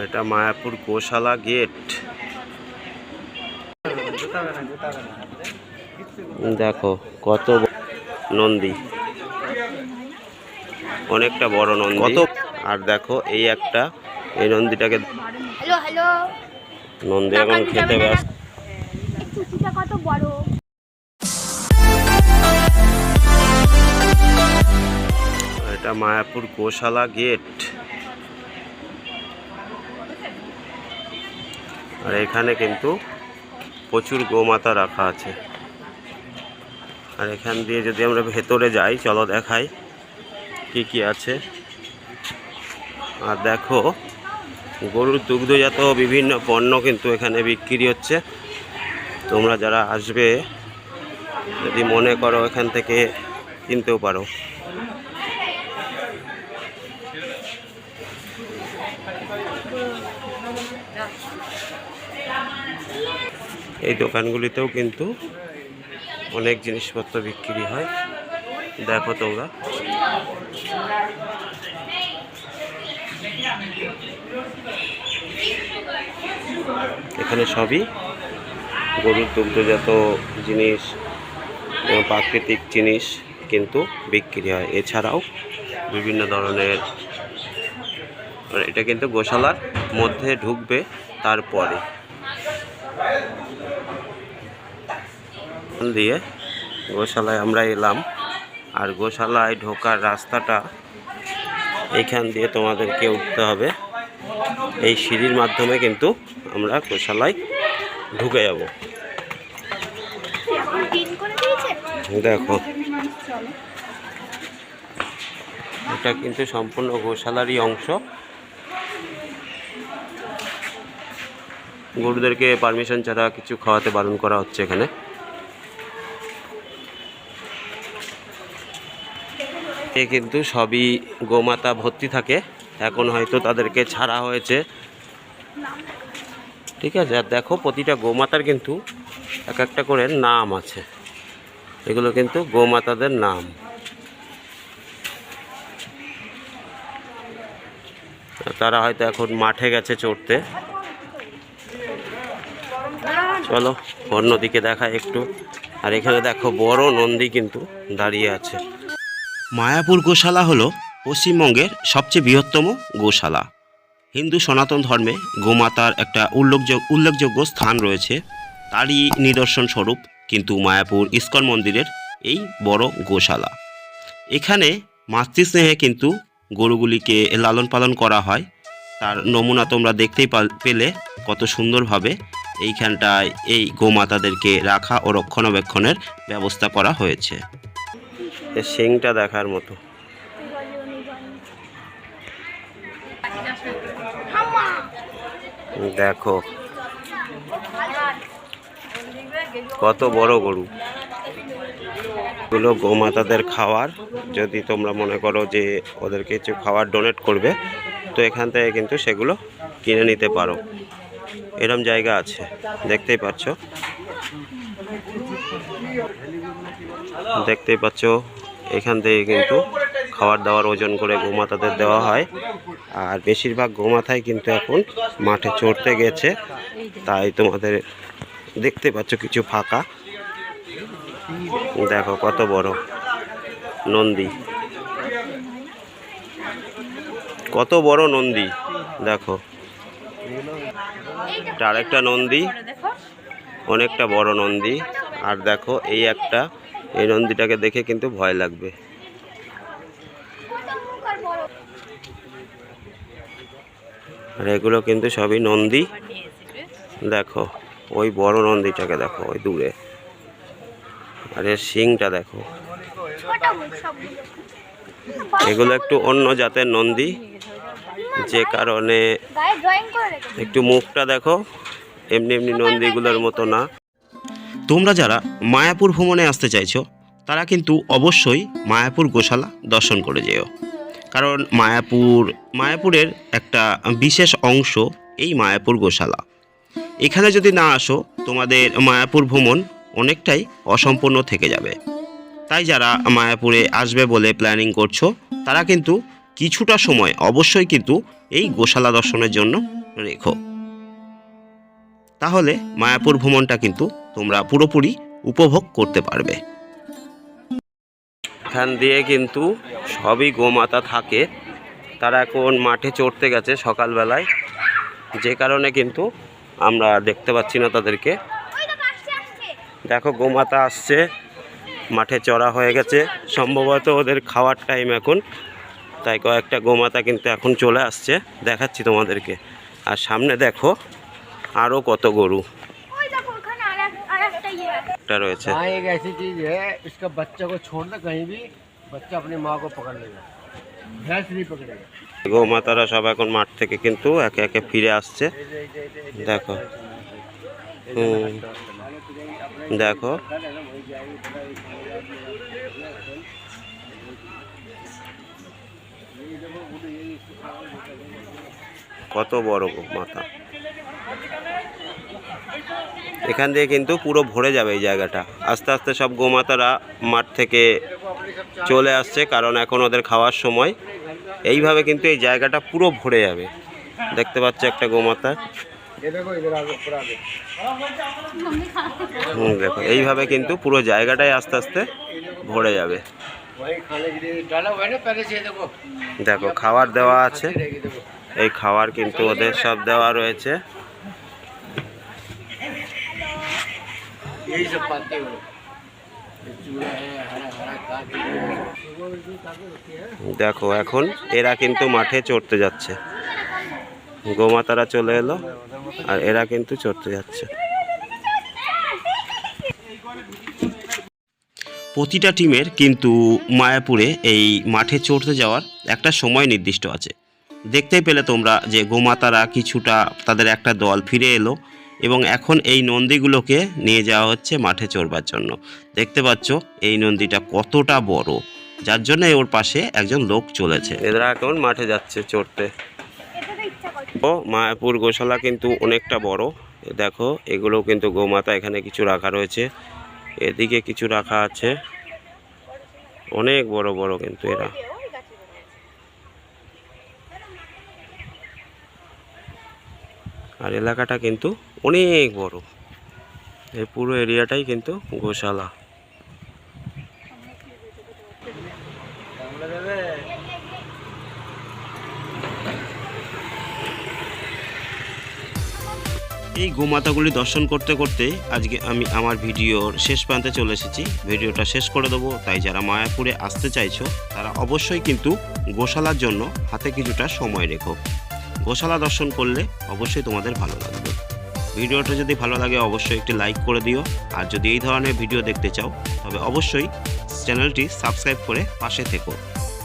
এটা মায়াপুর গোশালা গেট। দেখো কত নন্দী। অনেকটা বড় নন্দী। কত আর দেখো এই একটা এই নন্দীটাকে হ্যালো হ্যালো নন্দী এখন খেতে ব্যস্ত। কত বড়? এটা মায়াপুর গোশালা গেট। আর এখানে কিন্তু প্রচুর গোমাতা রাখা আছে। আর এখান দিয়ে যদি আমরা ভেতরে যাই, চলো দেখাই কি কি আছে। আর দেখো, গরুর দুগ্ধজাত বিভিন্ন পণ্য কিন্তু এখানে বিক্রি হচ্ছে। তোমরা যারা আসবে, যদি মনে করো এখান থেকে কিনতেও পারো। এই দোকানগুলিতেও কিন্তু অনেক জিনিসপত্র বিক্রি হয়। দেখো তোমরা। এখানে সবই গরুর দুগ্ধজাত জিনিস প্রাকৃতিক জিনিস কিন্তু বিক্রি হয়। এছাড়াও বিভিন্ন ধরনের এটা কিন্তু গোশালার মধ্যে ঢুকবে তারপরে। দিয়ে গোশালায় আমরা এলাম আর গোশালায় ঢোকার রাস্তাটা এইখান দিয়ে তোমাদেরকে উঠতে হবে। এই সিঁড়ির মাধ্যমে কিন্তু আমরা গোশালায় ঢুকে যাব। দেখো। এটা কিন্তু সম্পূর্ণ গোশালারই অংশ। গরুদেরকে পারমিশন ছাড়া কিছু খাওয়াতে বারণ করা হচ্ছে এখানে। এ কিন্তু সবই গোমাতা ভর্তি থাকে। এখন হয়তো তাদেরকে ছাড়া হয়েছে। ঠিক আছে, আর দেখো প্রতিটা গোমাতার কিন্তু এক একটা করে নাম আছে। এগুলো কিন্তু গোমাতাদের নাম। তারা হয়তো এখন মাঠে গেছে চড়তে। চলো অন্যদিকে দেখা একটু। আর এখানে দেখো বড় নন্দী কিন্তু দাঁড়িয়ে আছে। মায়াপুর গোশালা হলো পশ্চিমবঙ্গের সবচেয়ে বৃহত্তম গোশালা। হিন্দু সনাতন ধর্মে গোমাতার একটা উল্লেখযোগ্য উল্লেখযোগ্য স্থান রয়েছে। তারই নিদর্শন স্বরূপ কিন্তু মায়াপুর ইস্কন মন্দিরের এই বড় গোশালা। এখানে মাতৃস্নেহে কিন্তু গরুগুলিকে লালন পালন করা হয়। তার নমুনা তোমরা দেখতেই পেলে কত সুন্দরভাবে এইখানটায় এই গোমাতাদেরকে রাখা ও রক্ষণাবেক্ষণের ব্যবস্থা করা হয়েছে। শিংটা দেখার মতো। দেখো, কত বড় গরু। এগুলো গোমাতাদের খাওয়ার। যদি তোমরা মনে করো যে ওদেরকে কিছু খাবার ডোনেট করবে, তো এখান থেকে কিন্তু সেগুলো কিনে নিতে পারো। এরম জায়গা আছে, দেখতেই পাচ্ছ। দেখতেই পাচ্ছ, এখান থেকে কিন্তু খাবার দাবার ওজন করে গোমাতাদের দেওয়া হয়। আর বেশিরভাগ গোমাতাই কিন্তু এখন মাঠে চড়তে গেছে, তাই তোমাদের দেখতে পাচ্ছ কিছু ফাঁকা। দেখো কত বড় নন্দী। কত বড় নন্দী, দেখো। এটা আরেকটা নন্দী, অনেকটা বড় নন্দী। আর দেখো, এই একটা, এই নন্দীটাকে দেখে কিন্তু ভয় লাগবে। আর এগুলো কিন্তু সবই নন্দী। দেখো, ওই বড় নন্দীটাকে দেখো, ওই দূরে। আর এর শিংটা দেখো। এগুলো একটু অন্য জাতের নন্দী। যে কারণে একটু মুখটা দেখো এমনি এমনি নন্দীগুলোর মতো না। তোমরা যারা মায়াপুর ভ্রমণে আসতে চাইছো তারা কিন্তু অবশ্যই মায়াপুর গোশালা দর্শন করে যেও। কারণ মায়াপুর মায়াপুরের একটা বিশেষ অংশ এই মায়াপুর গোশালা। এখানে যদি না আসো তোমাদের মায়াপুর ভ্রমণ অনেকটাই অসম্পূর্ণ থেকে যাবে। তাই যারা মায়াপুরে আসবে বলে প্ল্যানিং করছ তারা কিন্তু কিছুটা সময় অবশ্যই কিন্তু এই গোশালা দর্শনের জন্য রেখো। তাহলে মায়াপুর ভ্রমণটা কিন্তু তোমরা পুরোপুরি উপভোগ করতে পারবে। এখান দিয়ে কিন্তু সবই গোমাতা থাকে। তারা এখন মাঠে চড়তে গেছে সকালবেলায়। যে কারণে কিন্তু আমরা দেখতে পাচ্ছি না তাদেরকে। দেখো, গোমাতা আসছে। মাঠে চড়া হয়ে গেছে। সম্ভবত ওদের খাওয়ার টাইম এখন। তাই কয়েকটা গোমাতা কিন্তু এখন চলে আসছে দেখাচ্ছি তোমাদেরকে আর সামনে দেখো আরও কত গরু ওই দেখো ওখানে আর এক আর একটা ইয়ে আছে একটা রয়েছে हाँ एक ऐसी चीज है इसका बच्चा को छोड़ दे कहीं भी बच्चा अपनी माँ को पकड़ लेगा भैंस नहीं पकड़ेगा গোমাতারা সব এখন মাঠ থেকে কিন্তু একে একে ফিরে আসছে দেখো হুম দেখো কত বড় মাথা। এখান দিয়ে কিন্তু পুরো ভরে যাবে এই জায়গাটা। আস্তে আস্তে সব গোমাতারা মাঠ থেকে চলে আসছে কারণ এখন ওদের খাওয়ার সময়। এইভাবে কিন্তু এই জায়গাটা পুরো ভরে যাবে। দেখতে পাচ্ছে একটা গোমাতা। দেখো এইভাবে কিন্তু পুরো জায়গাটাই আস্তে আস্তে ভরে যাবে। দেখো খাবার দেওয়া আছে। এই খাবার কিন্তু ওদের সব দেওয়া রয়েছে। দেখো এখন এরা কিন্তু মাঠে চড়তে যাচ্ছে। গোমাতারা চলে এলো আর এরা কিন্তু চড়তে যাচ্ছে। প্রতিটা টিমের কিন্তু মায়াপুরে এই মাঠে চড়তে যাওয়ার একটা সময় নির্দিষ্ট আছে। দেখতেই পেলে তোমরা যে গোমাতারা কিছুটা তাদের একটা দল ফিরে এলো এবং এখন এই নন্দীগুলোকে নিয়ে যাওয়া হচ্ছে মাঠে চড়বার জন্য। দেখতে পাচ্ছ এই নন্দীটা কতটা বড়, যার জন্য ওর পাশে একজন লোক চলেছে। এরা এখন মাঠে যাচ্ছে চড়তে। ও, মায়াপুর গোশালা কিন্তু অনেকটা বড়। দেখো এগুলো কিন্তু গোমাতা এখানে কিছু রাখা রয়েছে। এদিকে কিছু রাখা আছে। অনেক বড় বড় কিন্তু এরা ওই গাছে আর এলাকাটা কিন্তু অনেক বড়। এই পুরো এরিয়াটাই কিন্তু গোশালা। এই গোমাতাগুলি দর্শন করতে করতে আজকে আমি আমার ভিডিওর শেষ প্রান্তে চলে এসেছি। ভিডিওটা শেষ করে দেবো। তাই যারা মায়াপুরে আসতে চাইছো, তারা অবশ্যই কিন্তু গোশালার জন্য হাতে কিছুটা সময় রেখো। গোশালা দর্শন করলে অবশ্যই তোমাদের ভালো লাগবে। ভিডিওটা যদি ভালো লাগে, অবশ্যই একটি লাইক করে দিও। আর যদি এই ধরনের ভিডিও দেখতে চাও, তবে অবশ্যই চ্যানেলটি সাবস্ক্রাইব করে পাশে থেকো।